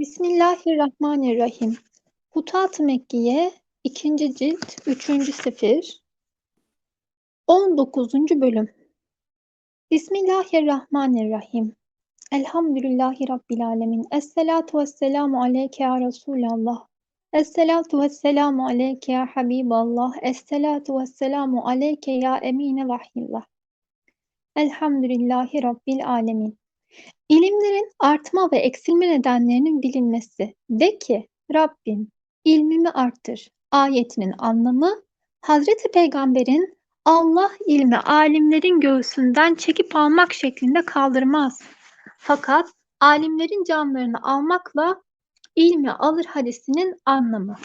Bismillahirrahmanirrahim. Hutat-ı Mekkiye 2. cilt 3. sefir 19. bölüm Bismillahirrahmanirrahim. Elhamdülillahi Rabbil alemin. Esselatu vesselamu aleyke ya Resulallah. Esselatu vesselamu aleyke ya Habiballah. Esselatu vesselamu aleyke ya emine vahillah. Elhamdülillahi Rabbil alemin. İlimlerin artma ve eksilme nedenlerinin bilinmesi. De ki Rabbim ilmimi arttır. Ayetinin anlamı Hazreti Peygamber'in Allah ilmi alimlerin göğsünden çekip almak şeklinde kaldırmaz. Fakat alimlerin canlarını almakla ilmi alır hadisinin anlamı.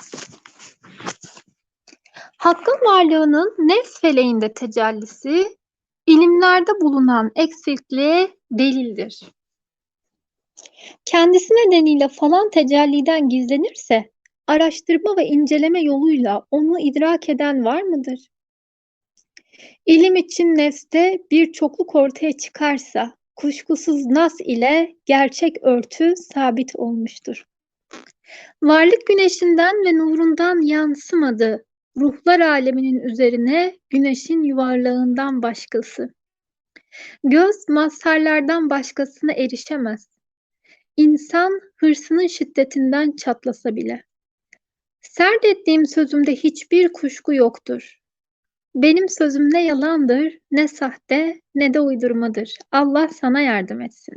Hakkın varlığının nefs feleğinde tecellisi, ilimlerde bulunan eksikliğe delildir. Kendisi nedeniyle falan tecelliden gizlenirse, araştırma ve inceleme yoluyla onu idrak eden var mıdır? İlim için nefste bir çokluk ortaya çıkarsa, kuşkusuz nas ile gerçek örtü sabit olmuştur. Varlık güneşinden ve nurundan yansımadı, ruhlar aleminin üzerine güneşin yuvarlağından başkası. Göz mazharlardan başkasına erişemez. İnsan hırsının şiddetinden çatlasa bile. Sert ettiğim sözümde hiçbir kuşku yoktur. Benim sözüm ne yalandır, ne sahte, ne de uydurmadır. Allah sana yardım etsin.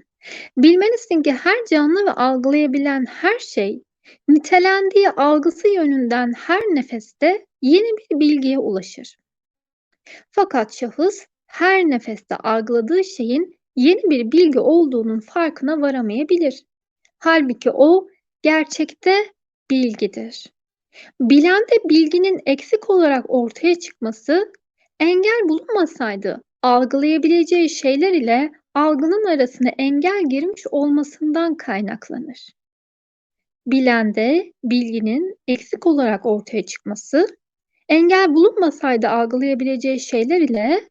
Bilmelisin ki her canlı ve algılayabilen her şey, nitelendiği algısı yönünden her nefeste yeni bir bilgiye ulaşır. Fakat şahıs her nefeste algıladığı şeyin yeni bir bilgi olduğunun farkına varamayabilir. Halbuki o gerçekte bilgidir. Bilende bilginin eksik olarak ortaya çıkması, engel bulunmasaydı algılayabileceği şeyler ile algının arasına engel girmiş olmasından kaynaklanır. Bilende bilginin eksik olarak ortaya çıkması, engel bulunmasaydı algılayabileceği şeyler ile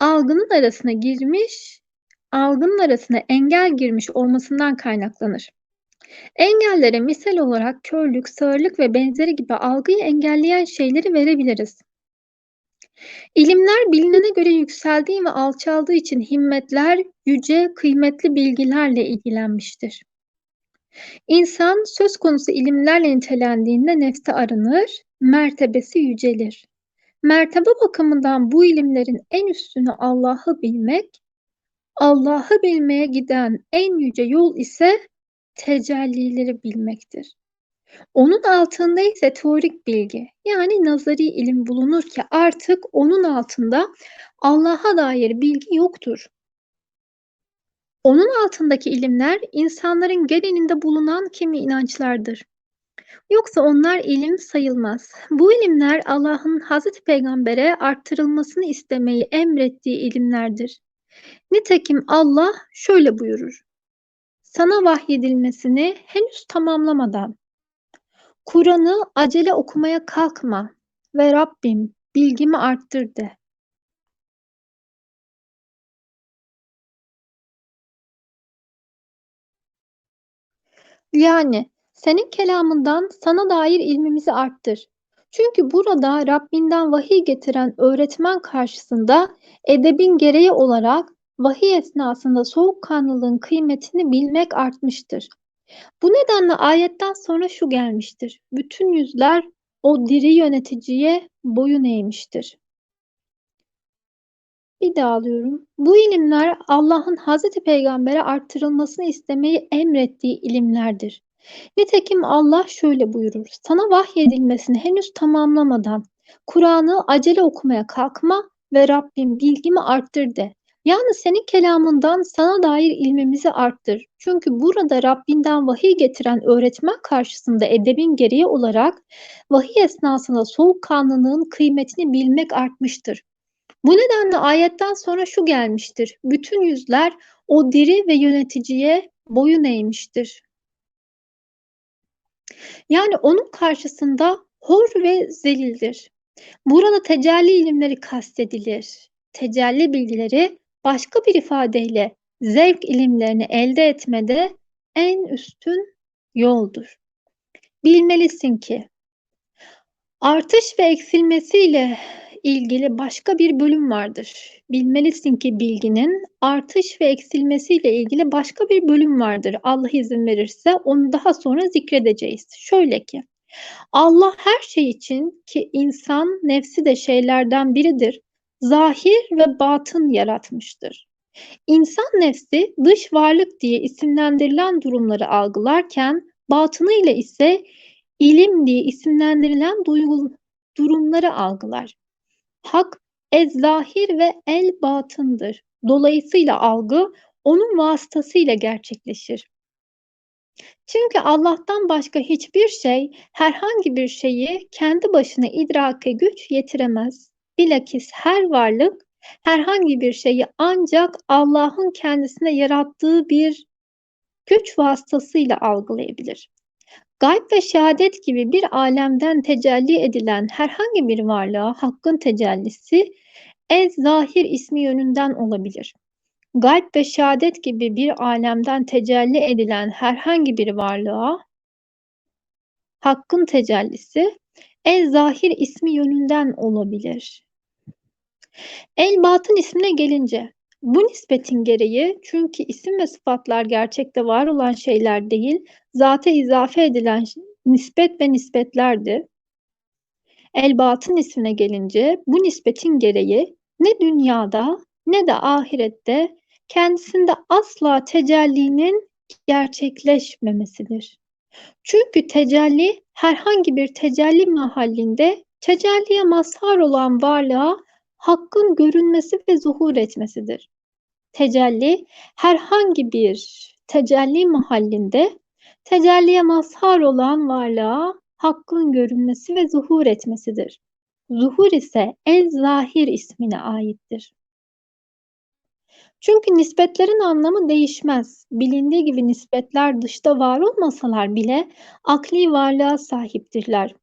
algının arasına girmiş, algının arasına engel girmiş olmasından kaynaklanır. Engellere misal olarak körlük, sağırlık ve benzeri gibi algıyı engelleyen şeyleri verebiliriz. İlimler bilinene göre yükseldiği ve alçaldığı için himmetler yüce, kıymetli bilgilerle ilgilenmiştir. İnsan söz konusu ilimlerle nitelendiğinde nefste aranır, mertebesi yücelir. Mertebe bakımından bu ilimlerin en üstünü Allah'ı bilmek, Allah'ı bilmeye giden en yüce yol ise tecellileri bilmektir. Onun altında ise teorik bilgi yani nazari ilim bulunur ki artık onun altında Allah'a dair bilgi yoktur. Onun altındaki ilimler insanların genelinde bulunan kimi inançlardır. Yoksa onlar ilim sayılmaz. Bu ilimler Allah'ın Hazreti Peygamber'e arttırılmasını istemeyi emrettiği ilimlerdir. Nitekim Allah şöyle buyurur. Sana vahyedilmesini henüz tamamlamadan Kur'an'ı acele okumaya kalkma ve Rabbim bilgimi arttır de. Yani senin kelamından sana dair ilmimizi arttır. Çünkü burada Rabbinden vahiy getiren öğretmen karşısında edebin gereği olarak vahiy esnasında soğukkanlılığın kıymetini bilmek artmıştır. Bu nedenle ayetten sonra şu gelmiştir. Bütün yüzler o diri yöneticiye boyun eğmiştir. Bir daha alıyorum. Bu ilimler Allah'ın Hazreti Peygamber'e arttırılmasını istemeyi emrettiği ilimlerdir. Nitekim Allah şöyle buyurur. Sana vahyedilmesini henüz tamamlamadan Kur'an'ı acele okumaya kalkma ve Rabbim bilgimi arttır de. Yani senin kelamından sana dair ilmimizi arttır. Çünkü burada Rabbinden vahiy getiren öğretmen karşısında edebin gereği olarak vahiy esnasında soğukkanlılığın kıymetini bilmek artmıştır. Bu nedenle ayetten sonra şu gelmiştir. Bütün yüzler o diri ve yöneticiye boyun eğmiştir. Yani onun karşısında hor ve zelildir. Burada tecelli ilimleri kastedilir. Tecelli bilgileri başka bir ifadeyle zevk ilimlerini elde etmede en üstün yoldur. Bilmelisin ki artış ve eksilmesiyle ilgili başka bir bölüm vardır. Bilmelisin ki bilginin artış ve eksilmesiyle ilgili başka bir bölüm vardır. Allah izin verirse onu daha sonra zikredeceğiz. Şöyle ki Allah her şey için ki insan nefsi de şeylerden biridir. Zahir ve batın yaratmıştır. İnsan nefsi dış varlık diye isimlendirilen durumları algılarken batınıyla ise ilim diye isimlendirilen duygu, durumları algılar. Hak ez-zahir ve el-batındır. Dolayısıyla algı onun vasıtasıyla gerçekleşir. Çünkü Allah'tan başka hiçbir şey herhangi bir şeyi kendi başına idrake güç yetiremez. Bilakis her varlık herhangi bir şeyi ancak Allah'ın kendisine yarattığı bir güç vasıtasıyla algılayabilir. Gayb ve şehadet gibi bir alemden tecelli edilen herhangi bir varlığa hakkın tecellisi ez zahir ismi yönünden olabilir. Gayb ve şehadet gibi bir alemden tecelli edilen herhangi bir varlığa hakkın tecellisi ez zahir ismi yönünden olabilir. El batın ismine gelince bu nispetin gereği çünkü isim ve sıfatlar gerçekte var olan şeyler değil, zate izafe edilen nispet ve nispetlerdi. El batın ismine gelince bu nispetin gereği ne dünyada ne de ahirette kendisinde asla tecellinin gerçekleşmemesidir. Çünkü tecelli herhangi bir tecelli mahallinde tecelliye mazhar olan varlığa hakkın görünmesi ve zuhur etmesidir. Tecelli herhangi bir tecelli mahallinde tecelliye mazhar olan varlığa hakkın görünmesi ve zuhur etmesidir. Zuhur ise el zahir ismine aittir. Çünkü nispetlerin anlamı değişmez. Bilindiği gibi nispetler dışta var olmasalar bile akli varlığa sahiptirler.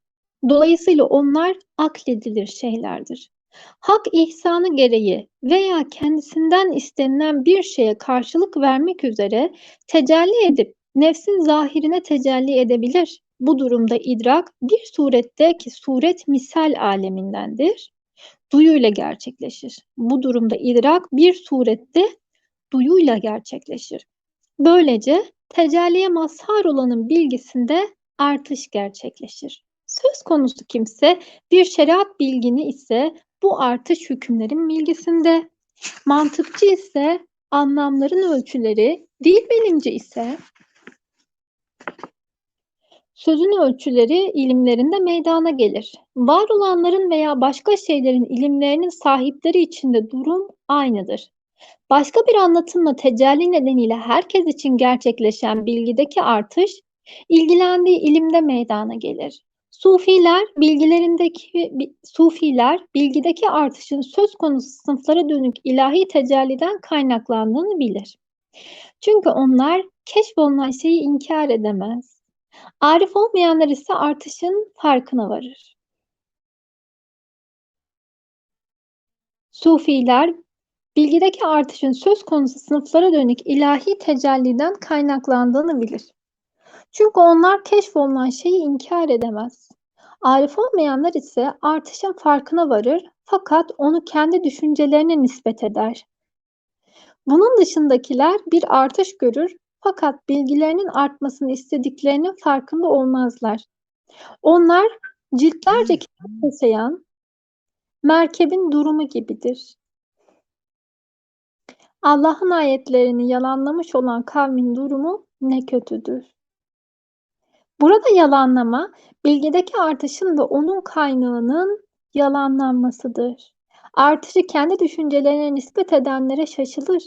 Dolayısıyla onlar akledilir şeylerdir. Hak ihsanı gereği veya kendisinden istenilen bir şeye karşılık vermek üzere tecelli edip nefsin zahirine tecelli edebilir. Bu durumda idrak bir surette ki suret misal alemindendir. Duyuyla gerçekleşir. Bu durumda idrak bir surette duyuyla gerçekleşir. Böylece tecelliye mazhar olanın bilgisinde artış gerçekleşir. Söz konusu kimse bir şeriat bilgini ise bu artış hükümlerin bilgisinde. Mantıkçı ise anlamların ölçüleri, dil bilimci ise sözün ölçüleri ilimlerinde meydana gelir. Var olanların veya başka şeylerin ilimlerinin sahipleri içinde durum aynıdır. Başka bir anlatımla tecelli nedeniyle herkes için gerçekleşen bilgideki artış, ilgilendiği ilimde meydana gelir. Sufiler bilgilerindeki Sufiler bilgideki artışın söz konusu sınıflara dönük ilahi tecelliden kaynaklandığını bilir. Çünkü onlar keşfolunan şeyi inkar edemez. Arif olmayanlar ise artışın farkına varır. Sufiler bilgideki artışın söz konusu sınıflara dönük ilahi tecelliden kaynaklandığını bilir. Çünkü onlar keşfolunan şeyi inkar edemez. Arif olmayanlar ise artışın farkına varır fakat onu kendi düşüncelerine nispet eder. Bunun dışındakiler bir artış görür fakat bilgilerinin artmasını istediklerinin farkında olmazlar. Onlar ciltlerce kitap taşıyan merkebin durumu gibidir. Allah'ın ayetlerini yalanlamış olan kavmin durumu ne kötüdür. Burada yalanlama, bilgideki artışın ve onun kaynağının yalanlanmasıdır. Artışı kendi düşüncelerine nispet edenlere şaşılır.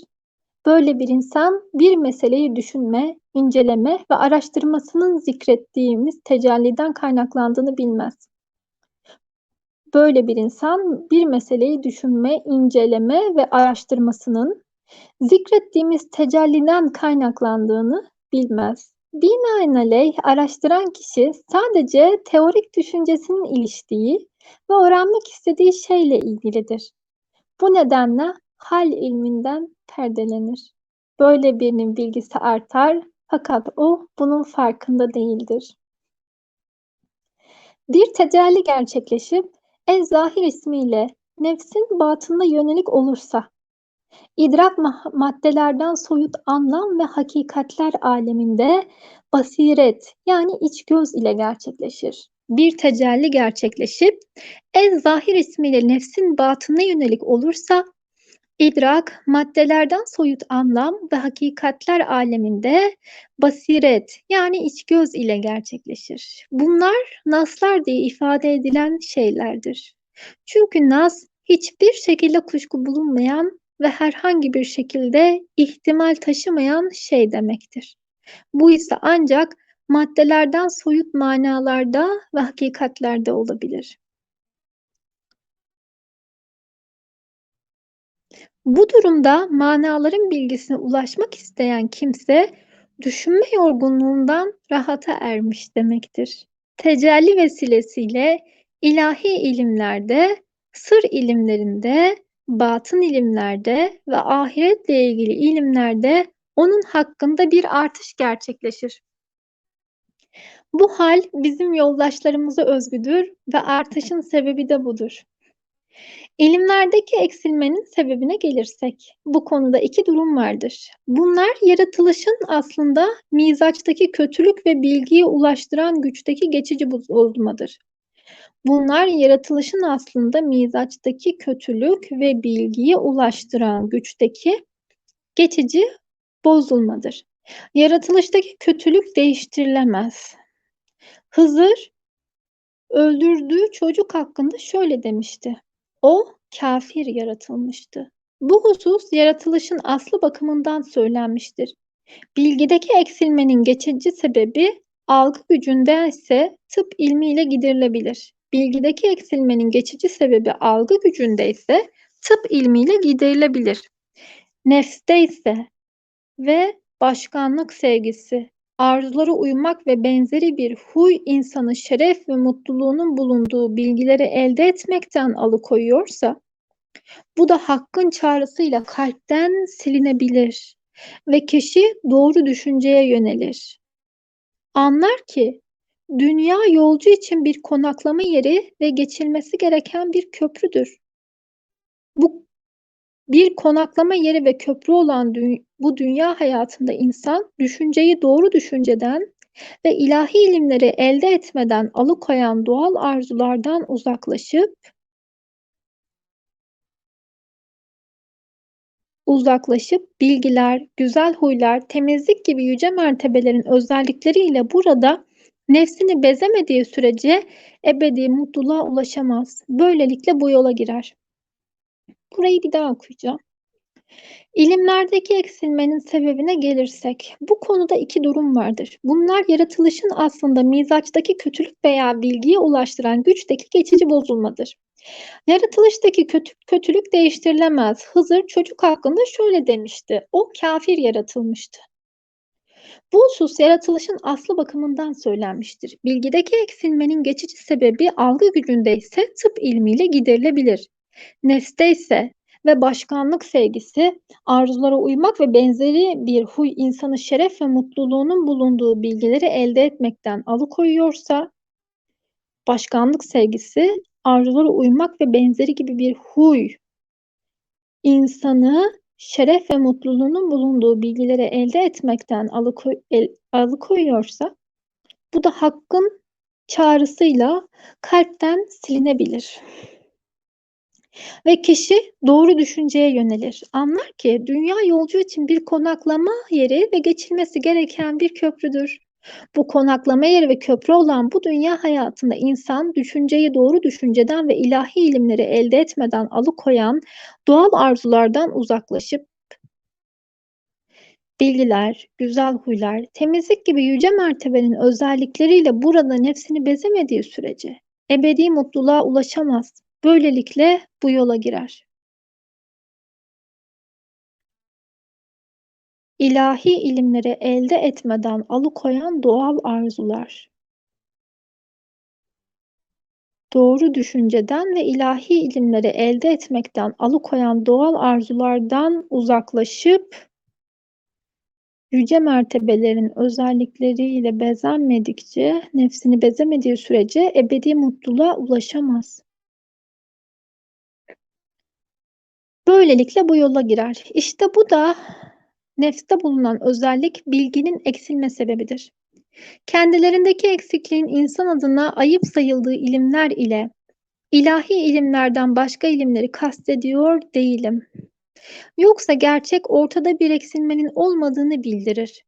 Böyle bir insan bir meseleyi düşünme, inceleme ve araştırmasının zikrettiğimiz tecelliden kaynaklandığını bilmez. Böyle bir insan bir meseleyi düşünme, inceleme ve araştırmasının zikrettiğimiz tecelliden kaynaklandığını bilmez. Binaenaleyh araştıran kişi sadece teorik düşüncesinin iliştiği ve öğrenmek istediği şeyle ilgilidir. Bu nedenle hal ilminden perdelenir. Böyle birinin bilgisi artar Fakat o bunun farkında değildir. Bir tecelli gerçekleşip Ez-Zahir ismiyle nefsin batınına yönelik olursa, idrak maddelerden soyut anlam ve hakikatler aleminde basiret yani iç göz ile gerçekleşir. Bir tecelli gerçekleşip Ez-Zahir ismiyle nefsin batınına yönelik olursa, İdrak, maddelerden soyut anlam ve hakikatler aleminde basiret yani iç göz ile gerçekleşir. Bunlar naslar diye ifade edilen şeylerdir. Çünkü nas hiçbir şekilde kuşku bulunmayan ve herhangi bir şekilde ihtimal taşımayan şey demektir. Bu ise ancak maddelerden soyut manalarda ve hakikatlerde olabilir. Bu durumda manaların bilgisine ulaşmak isteyen kimse düşünme yorgunluğundan rahata ermiş demektir. Tecelli vesilesiyle ilahi ilimlerde, sır ilimlerinde, batın ilimlerde ve ahiretle ilgili ilimlerde onun hakkında bir artış gerçekleşir. Bu hal bizim yoldaşlarımıza özgüdür ve artışın sebebi de budur. İlimlerdeki eksilmenin sebebine gelirsek, bu konuda iki durum vardır. Bunlar yaratılışın aslında mizaçtaki kötülük ve bilgiye ulaştıran güçteki geçici bozulmadır. Bunlar yaratılışın aslında mizaçtaki kötülük ve bilgiye ulaştıran güçteki geçici bozulmadır. Yaratılıştaki kötülük değiştirilemez. Hızır öldürdüğü çocuk hakkında şöyle demişti. O kafir yaratılmıştı. Bu husus yaratılışın aslı bakımından söylenmiştir. Bilgideki eksilmenin geçici sebebi algı gücünde ise tıp ilmiyle giderilebilir. Bilgideki eksilmenin geçici sebebi algı gücünde ise tıp ilmiyle giderilebilir. Nefste ise ve başkanlık sevgisi, arzulara uymak ve benzeri bir huy insanı şeref ve mutluluğunun bulunduğu bilgileri elde etmekten alıkoyuyorsa, bu da hakkın çağrısıyla kalpten silinebilir ve kişi doğru düşünceye yönelir. Anlar ki dünya yolcu için bir konaklama yeri ve geçilmesi gereken bir köprüdür. Bu bir konaklama yeri ve köprü olan dü bu dünya hayatında insan düşünceyi doğru düşünceden ve ilahi ilimleri elde etmeden alıkoyan doğal arzulardan uzaklaşıp uzaklaşıp bilgiler, güzel huylar, temizlik gibi yüce mertebelerin özellikleriyle burada nefsini bezemediği sürece ebedi mutluluğa ulaşamaz. Böylelikle bu yola girer. Burayı bir daha okuyacağım. İlimlerdeki eksilmenin sebebine gelirsek, bu konuda iki durum vardır. Bunlar yaratılışın aslında mizaçtaki kötülük veya bilgiye ulaştıran güçteki geçici bozulmadır. Yaratılıştaki kötü, kötülük değiştirilemez. Hızır çocuk hakkında şöyle demişti. O kafir yaratılmıştı. Bu husus yaratılışın aslı bakımından söylenmiştir. Bilgideki eksilmenin geçici sebebi algı gücünde ise tıp ilmiyle giderilebilir. Nefste ise ve başkanlık sevgisi, arzulara uymak ve benzeri bir huy insanı şeref ve mutluluğunun bulunduğu bilgileri elde etmekten alıkoyuyorsa, başkanlık sevgisi, arzulara uymak ve benzeri gibi bir huy insanı şeref ve mutluluğunun bulunduğu bilgileri elde etmekten alıkoy, el, alıkoyuyorsa, bu da hakkın çağrısıyla kalpten silinebilir. Ve kişi doğru düşünceye yönelir. Anlar ki dünya yolcu için bir konaklama yeri ve geçilmesi gereken bir köprüdür. Bu konaklama yeri ve köprü olan bu dünya hayatında insan düşünceyi doğru düşünceden ve ilahi ilimleri elde etmeden alıkoyan doğal arzulardan uzaklaşıp bilgiler, güzel huylar, temizlik gibi yüce mertebenin özellikleriyle burada nefsini bezemediği sürece ebedi mutluluğa ulaşamaz. Böylelikle bu yola girer. İlahi ilimleri elde etmeden alıkoyan doğal arzular. Doğru düşünceden ve ilahi ilimleri elde etmekten alıkoyan doğal arzulardan uzaklaşıp yüce mertebelerin özellikleriyle bezenmedikçe, nefsini bezemediği sürece ebedi mutluluğa ulaşamaz. Böylelikle bu yola girer. İşte bu da nefste bulunan özellik bilginin eksilme sebebidir. Kendilerindeki eksikliğin insan adına ayıp sayıldığı ilimler ile ilahi ilimlerden başka ilimleri kastediyor değilim. Yoksa gerçek ortada bir eksilmenin olmadığını bildirir.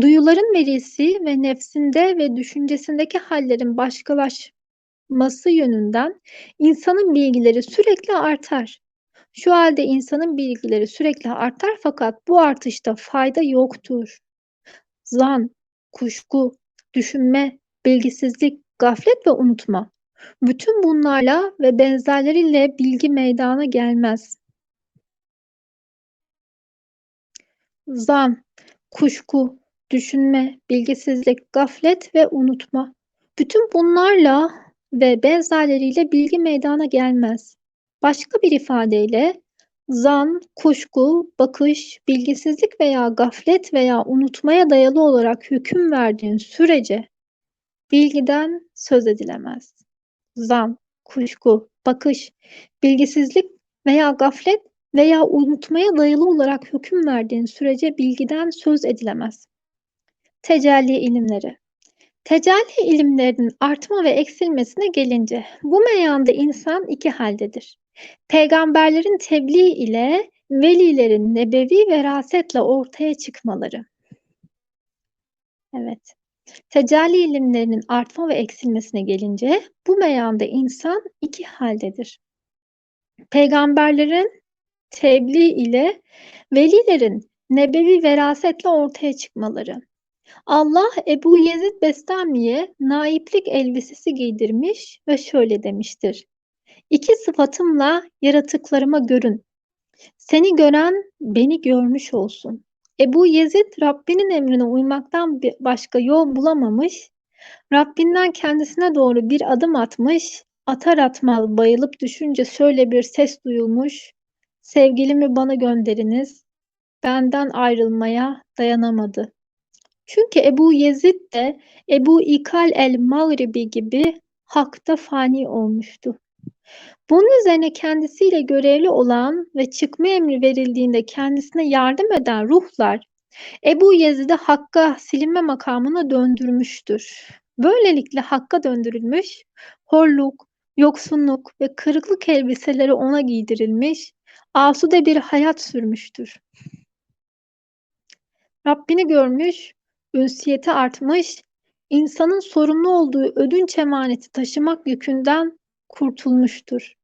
Duyuların verisi ve nefsinde ve düşüncesindeki hallerin başkalaşması yönünden insanın bilgileri sürekli artar. Şu halde insanın bilgileri sürekli artar fakat bu artışta fayda yoktur. Zan, kuşku, düşünme, bilgisizlik, gaflet ve unutma. Bütün bunlarla ve benzerleriyle bilgi meydana gelmez. Zan, kuşku, düşünme, bilgisizlik, gaflet ve unutma. Bütün bunlarla ve benzerleriyle bilgi meydana gelmez. Başka bir ifadeyle zan, kuşku, bakış, bilgisizlik veya gaflet veya unutmaya dayalı olarak hüküm verdiğin sürece bilgiden söz edilemez. Zan, kuşku, bakış, bilgisizlik veya gaflet veya unutmaya dayalı olarak hüküm verdiğin sürece bilgiden söz edilemez. Tecelli ilimleri Tecelli ilimlerinin artma ve eksilmesine gelince bu meyanda insan iki haldedir. Peygamberlerin tebliğ ile velilerin nebevi verasetle ortaya çıkmaları. Evet. Tecelli ilimlerinin artma ve eksilmesine gelince bu meyanda insan iki haldedir. Peygamberlerin tebliğ ile velilerin nebevi verasetle ortaya çıkmaları. Allah Ebu Yezid Bestami'ye naiplik elbisesi giydirmiş ve şöyle demiştir. İki sıfatımla yaratıklarıma görün. Seni gören beni görmüş olsun. Ebu Yezid Rabbinin emrine uymaktan başka yol bulamamış, Rabbinden kendisine doğru bir adım atmış, atar atmaz bayılıp düşünce şöyle bir ses duyulmuş, sevgilimi bana gönderiniz, benden ayrılmaya dayanamadı. Çünkü Ebu Yezid de Ebu İkal el-Mağribi gibi hakta fani olmuştu. Bunun üzerine kendisiyle görevli olan ve çıkma emri verildiğinde kendisine yardım eden ruhlar Ebu Yezid'i Hakk'a silinme makamına döndürmüştür. Böylelikle Hakk'a döndürülmüş, horluk, yoksunluk ve kırıklık elbiseleri ona giydirilmiş, asude bir hayat sürmüştür. Rabbini görmüş, ünsiyeti artmış, insanın sorumlu olduğu ödünç emaneti taşımak yükünden kurtulmuştur.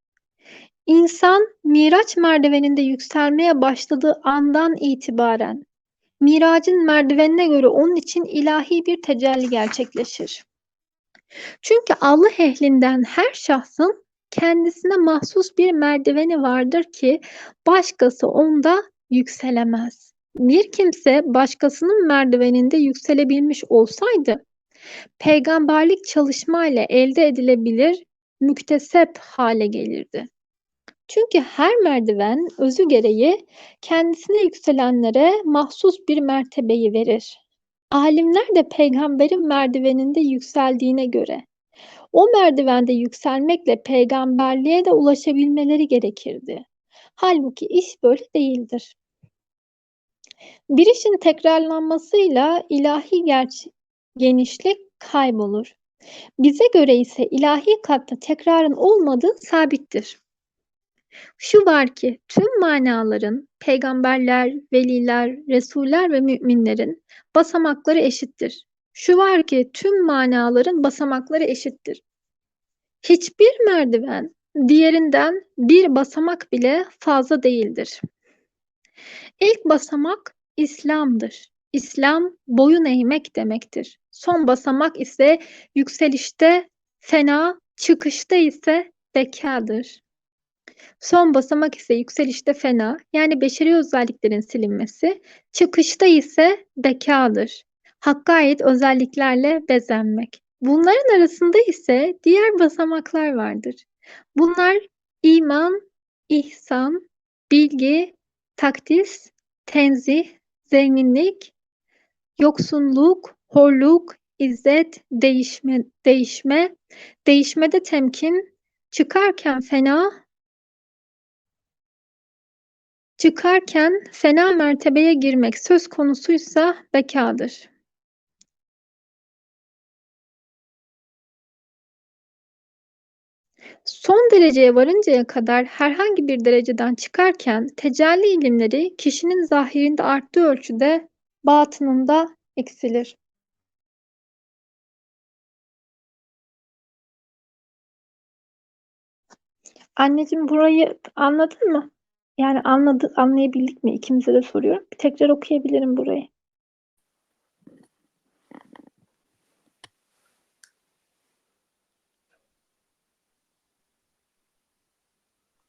İnsan Miraç merdiveninde yükselmeye başladığı andan itibaren Miracın merdivenine göre onun için ilahi bir tecelli gerçekleşir. Çünkü Allah ehlinden her şahsın kendisine mahsus bir merdiveni vardır ki başkası onda yükselemez. Bir kimse başkasının merdiveninde yükselebilmiş olsaydı peygamberlik çalışmayla elde edilebilir müktesep hale gelirdi. Çünkü her merdiven özü gereği kendisine yükselenlere mahsus bir mertebeyi verir. Alimler de peygamberin merdiveninde yükseldiğine göre o merdivende yükselmekle peygamberliğe de ulaşabilmeleri gerekirdi. Halbuki iş böyle değildir. Bir işin tekrarlanmasıyla ilahi genişlik kaybolur. Bize göre ise ilahi katta tekrarın olmadığı sabittir. Şu var ki tüm manaların peygamberler, veliler, resuller ve müminlerin basamakları eşittir. Şu var ki tüm manaların basamakları eşittir. Hiçbir merdiven diğerinden bir basamak bile fazla değildir. İlk basamak İslam'dır. İslam boyun eğmek demektir. Son basamak ise yükselişte fena, çıkışta ise bekadır. Son basamak ise yükselişte fena, yani beşeri özelliklerin silinmesi, çıkışta ise bekadır. Hakka ait özelliklerle bezenmek. Bunların arasında ise diğer basamaklar vardır. Bunlar iman, ihsan, bilgi, takdis, tenzih, zenginlik, yoksunluk, horluk, izzet, değişme, değişme, değişmede temkin, çıkarken fena, çıkarken fena mertebeye girmek söz konusuysa bekadır. Son dereceye varıncaya kadar herhangi bir dereceden çıkarken tecelli ilimleri kişinin zahirinde arttığı ölçüde batınında eksilir. Anneciğim burayı anladın mı? Yani anladı, anlayabildik mi? İkimize de soruyorum. Bir tekrar okuyabilirim burayı.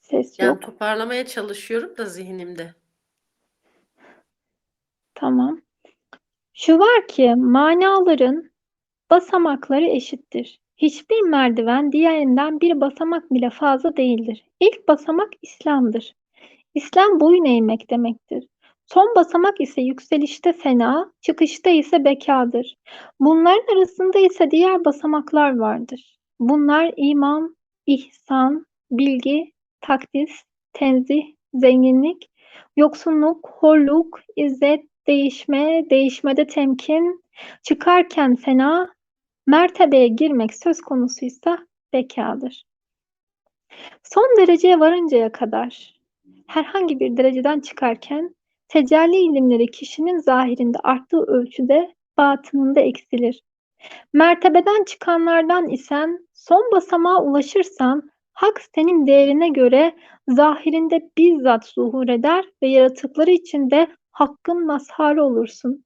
Ses Yani yok. toparlamaya çalışıyorum da zihnimde. Tamam. Şu var ki manaların basamakları eşittir. Hiçbir merdiven diğerinden bir basamak bile fazla değildir. İlk basamak İslam'dır. İslam boyun eğmek demektir. Son basamak ise yükselişte fena, çıkışta ise bekadır. Bunların arasında ise diğer basamaklar vardır. Bunlar iman, ihsan, bilgi, takdis, tenzih, zenginlik, yoksunluk, horluk, izzet, değişme, değişmede temkin, çıkarken fena, mertebeye girmek söz konusuysa bekadır. Son dereceye varıncaya kadar herhangi bir dereceden çıkarken tecelli ilimleri kişinin zahirinde arttığı ölçüde batınında eksilir. Mertebeden çıkanlardan isen son basamağa ulaşırsan hak senin değerine göre zahirinde bizzat zuhur eder ve yaratıkları içinde hakkın mazharı olursun.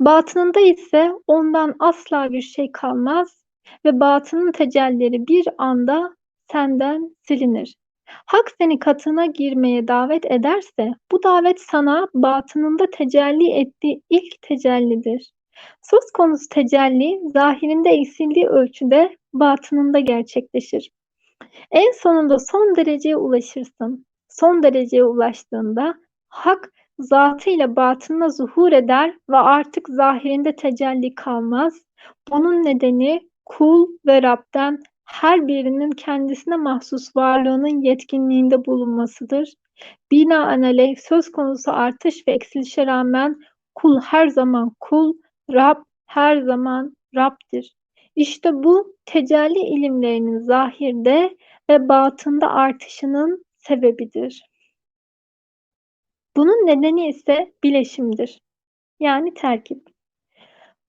Batınında ise ondan asla bir şey kalmaz ve batının tecellileri bir anda senden silinir. Hak seni katına girmeye davet ederse bu davet sana batınında tecelli ettiği ilk tecellidir. Söz konusu tecelli zahirinde eksildiği ölçüde batınında gerçekleşir. En sonunda son dereceye ulaşırsın. Son dereceye ulaştığında hak zatıyla batınına zuhur eder ve artık zahirinde tecelli kalmaz. Bunun nedeni kul ve Rab'den her birinin kendisine mahsus varlığının yetkinliğinde bulunmasıdır. Binaenaleyh söz konusu artış ve eksilişe rağmen kul her zaman kul, Rab her zaman Rab'dir. İşte bu tecelli ilimlerinin zahirde ve batında artışının sebebidir. Bunun nedeni ise bileşimdir. Yani terkip.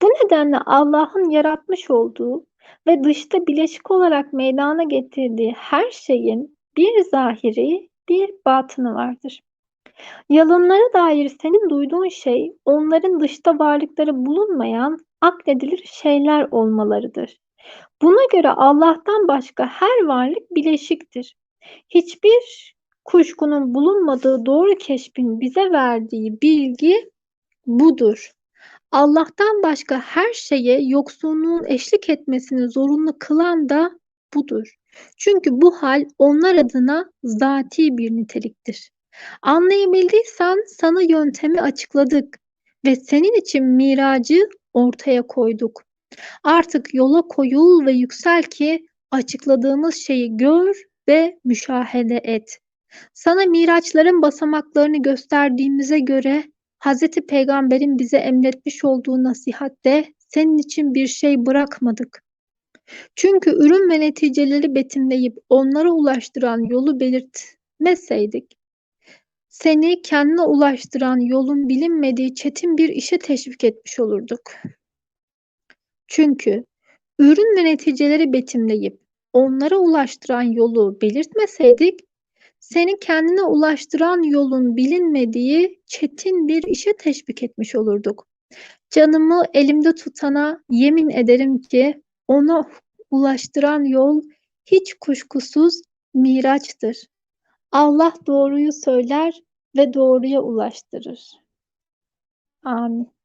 Bu nedenle Allah'ın yaratmış olduğu ve dışta bileşik olarak meydana getirdiği her şeyin bir zahiri, bir batını vardır. Yalınlara dair senin duyduğun şey, onların dışta varlıkları bulunmayan, akledilir şeyler olmalarıdır. Buna göre Allah'tan başka her varlık bileşiktir. Hiçbir kuşkunun bulunmadığı doğru keşfin bize verdiği bilgi budur. Allah'tan başka her şeye yoksunluğun eşlik etmesini zorunlu kılan da budur. Çünkü bu hal onlar adına zati bir niteliktir. Anlayabildiysen sana yöntemi açıkladık ve senin için miracı ortaya koyduk. Artık yola koyul ve yüksel ki açıkladığımız şeyi gör ve müşahede et. Sana miraçların basamaklarını gösterdiğimize göre Hazreti Peygamber'in bize emretmiş olduğu nasihatte senin için bir şey bırakmadık. Çünkü ürün ve neticeleri betimleyip onlara ulaştıran yolu belirtmeseydik, seni kendine ulaştıran yolun bilinmediği çetin bir işe teşvik etmiş olurduk. Çünkü ürün ve neticeleri betimleyip onlara ulaştıran yolu belirtmeseydik, seni kendine ulaştıran yolun bilinmediği çetin bir işe teşvik etmiş olurduk. Canımı elimde tutana yemin ederim ki ona ulaştıran yol hiç kuşkusuz miraçtır. Allah doğruyu söyler ve doğruya ulaştırır. Amin.